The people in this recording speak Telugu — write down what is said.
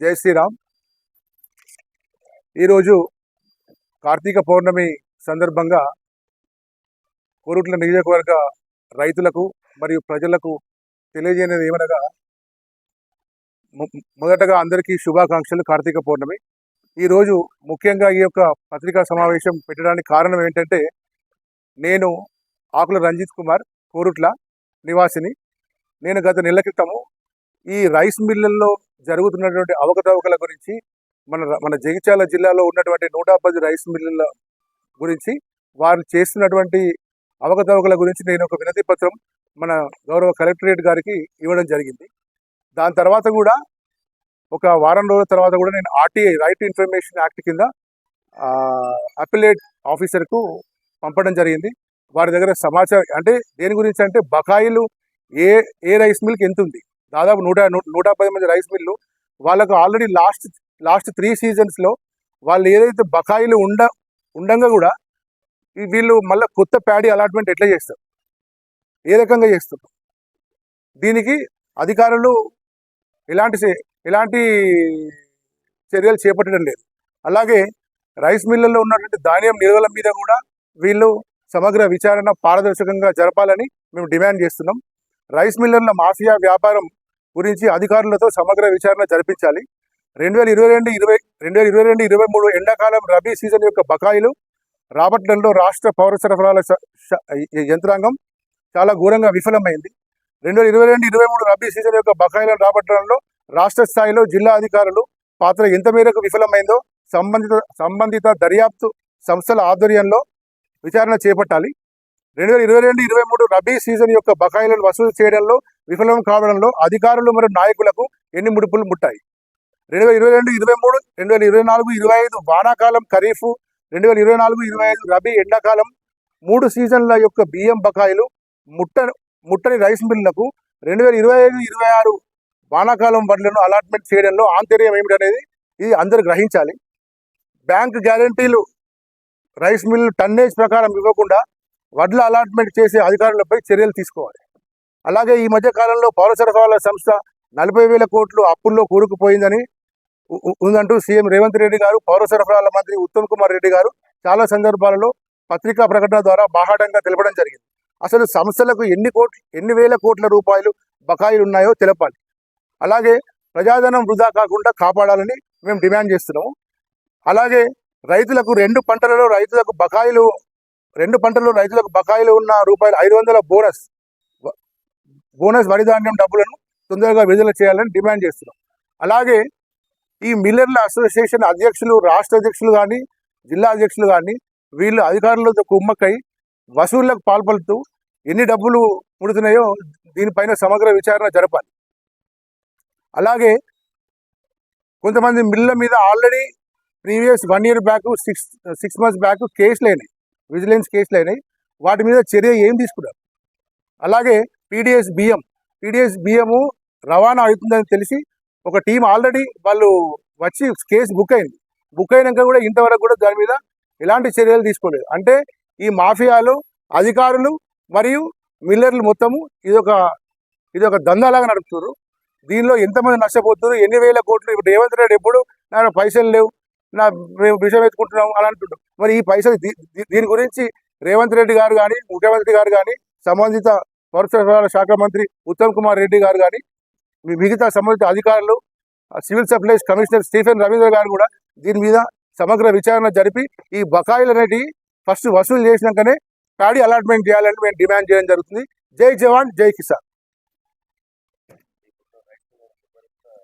జై శ్రీరామ్. ఈరోజు కార్తీక పౌర్ణమి సందర్భంగా కోరుట్ల నియోజకవర్గ రైతులకు మరియు ప్రజలకు తెలియజేయనిది ఏమనగా మొదటగా అందరికీ శుభాకాంక్షలు కార్తీక పౌర్ణమి. ఈరోజు ముఖ్యంగా ఈ యొక్క పత్రికా సమావేశం పెట్టడానికి కారణం ఏంటంటే నేను ఆకుల రంజిత్ కుమార్ కోరుట్ల నివాసిని. నేను గత నెల క్రితము ఈ రైస్ మిల్లల్లో జరుగుతున్నటువంటి అవకతవకల గురించి మన మన జగిత్యాల జిల్లాలో ఉన్నటువంటి నూట పది రైస్ మిల్లుల గురించి వారు చేస్తున్నటువంటి అవకతవకల గురించి నేను ఒక వినతి పత్రం మన గౌరవ కలెక్టరేట్ గారికి ఇవ్వడం జరిగింది. దాని తర్వాత కూడా ఒక వారం రోజుల తర్వాత కూడా నేను ఆర్టీఐ రైట్ ఇన్ఫర్మేషన్ యాక్ట్ కింద అపిలేట్ ఆఫీసర్కు పంపడం జరిగింది. వారి దగ్గర సమాచారం అంటే దేని గురించి అంటే బకాయిలు ఏ ఏ రైస్ మిల్క్ ఎంత ఉంది దాదాపు నూట నూట పది మంది రైస్ మిల్లు వాళ్ళకు ఆల్రెడీ లాస్ట్ లాస్ట్ త్రీ సీజన్స్లో వాళ్ళు ఏదైతే బకాయిలు ఉండ ఉండంగా కూడా వీళ్ళు మళ్ళీ కొత్త ప్యాడీ అలాట్మెంట్ ఎట్లా చేస్తారు? ఏ రకంగా చేస్తారు? దీనికి అధికారులు ఎలాంటి చే- ఎలాంటి చర్యలు చేపట్టడం లేదు. అలాగే రైస్ మిల్లల్లో ఉన్నటువంటి ధాన్యం నిల్వల మీద కూడా వీళ్ళు సమగ్ర విచారణ పారదర్శకంగా జరపాలని మేము డిమాండ్ చేస్తున్నాం. రైస్ మిల్లర్ల మాఫియా వ్యాపారం గురించి అధికారులతో సమగ్ర విచారణ జరిపించాలి. రెండు వేల ఇరవై రెండు ఇరవై రెండు వేల ఇరవై రెండు ఇరవై మూడు ఎండాకాలం రబీ సీజన్ యొక్క బకాయిలు రాబట్టడంలో రాష్ట్ర పౌర సరఫరాల యంత్రాంగం చాలా ఘోరంగా విఫలమైంది. రెండు వేల ఇరవై రెండు ఇరవై మూడు రబీ సీజన్ యొక్క బకాయిలను రాబట్టడంలో రాష్ట్ర స్థాయిలో జిల్లా అధికారులు పాత్ర ఎంత మేరకు విఫలమైందో సంబంధిత సంబంధిత దర్యాప్తు సంస్థల ఆధ్వర్యంలో విచారణ చేపట్టాలి. రెండు వేల ఇరవై రెండు ఇరవై మూడు రబీ సీజన్ యొక్క బకాయిలను వసూలు చేయడంలో విఫలం కావడంలో అధికారులు మరియు నాయకులకు ఎన్ని ముడుపులు ముట్టాయి? రెండు వేల ఇరవై రెండు ఇరవై మూడు రెండు వేల ఇరవై నాలుగు ఇరవై ఐదు వానాకాలం ఖరీఫ్ రెండు వేల ఇరవై నాలుగు ఇరవై ఐదు రబీ ఎండాకాలం మూడు సీజన్ల యొక్క బియ్యం బకాయిలు ముట్ట ముట్టని రైస్ మిల్లులకు రెండు వేల ఇరవై ఐదు ఇరవై ఆరు వానాకాలం వడ్లను అలాట్మెంట్ చేయడంలో ఆంతర్యం ఏమిటనేది ఇది అందరూ గ్రహించాలి. బ్యాంక్ గ్యారంటీలు రైస్ మిల్ టన్నేజ్ ప్రకారం ఇవ్వకుండా వడ్ల అలాట్మెంట్ చేసే అధికారులపై చర్యలు తీసుకోవాలి. అలాగే ఈ మధ్య కాలంలో పౌర సరఫరాల సంస్థ నలభై వేల కోట్లు అప్పుల్లో కూరుకుపోయిందని ఉ- ఉందంటూ సీఎం రేవంత్ రెడ్డి గారు పౌర సరఫరాల మంత్రి ఉత్తమ్ కుమార్ రెడ్డి గారు చాలా సందర్భాలలో పత్రికా ప్రకటన ద్వారా బాహాటంగా తెలపడం జరిగింది. అసలు సంస్థలకు ఎన్ని కోట్లు ఎన్ని వేల కోట్ల రూపాయలు బకాయిలు ఉన్నాయో తెలపాలి. అలాగే ప్రజాధనం వృధా కాకుండా కాపాడాలని మేము డిమాండ్ చేస్తున్నాము. అలాగే రైతులకు రెండు పంటలలో రైతులకు బకాయిలు రెండు పంటలు రైతులకు బకాయిలు ఉన్న రూపాయలు ఐదు వందల బోనస్ బోనస్ వరి ధాన్యం డబ్బులను తొందరగా విడుదల చేయాలని డిమాండ్ చేస్తున్నాం. అలాగే ఈ మిల్లర్ల అసోసియేషన్ అధ్యక్షులు రాష్ట్ర అధ్యక్షులు కానీ జిల్లా అధ్యక్షులు కానీ వీళ్ళు అధికారులతో కుమ్మక్కై వసూళ్ళకు పాల్పడుతూ ఎన్ని డబ్బులు ముడుతున్నాయో దీనిపైన సమగ్ర విచారణ జరపాలి. అలాగే కొంతమంది మిల్ల మీద already previous one year back six six months back కేసులు అయినాయి. విజిలెన్స్ కేసులు అయినాయి వాటి మీద చర్య ఏం తీసుకున్నారు? అలాగే పీడిఎస్ బియ్యం పీడిఎస్ బియ్యము రవాణా అవుతుందని తెలిసి ఒక టీం ఆల్రెడీ వాళ్ళు వచ్చి కేసు బుక్ అయింది. బుక్ అయినాక కూడా ఇంతవరకు కూడా దాని మీద ఎలాంటి చర్యలు తీసుకోలేదు. అంటే ఈ మాఫియాలు అధికారులు మరియు మిల్లర్లు మొత్తము ఇదొక ఇదొక దందాలాగా నడుపుతున్నారు దీనిలో ఎంతమంది నష్టపోతున్నారు ఎన్ని వేల కోట్లు? ఇప్పుడు రేవంత్ రెడ్డి ఎప్పుడు? నా పైసలు లేవు. నా మేము విషయం ఎత్తుకుంటున్నాం అని అంటుంటాం మరి ఈ పైసలు దీని గురించి రేవంత్ రెడ్డి గారు కానీ ముఖ్యమంత్రి గారు కానీ సంబంధిత పౌర శాఖ మంత్రి ఉత్తమ్ కుమార్ రెడ్డి గారు కానీ మీ మిగతా సంబంధిత అధికారులు civil supplies commissioner Stephen Ravindra గారు కూడా దీని మీద సమగ్ర విచారణ జరిపి ఈ బకాయిలు అనేటివి ఫస్ట్ వసూలు చేసినాకనే ప్యాడీ అలాట్మెంట్ చేయాలని మేము డిమాండ్ చేయడం జరుగుతుంది. జై జవాన్ జై కిసాన్.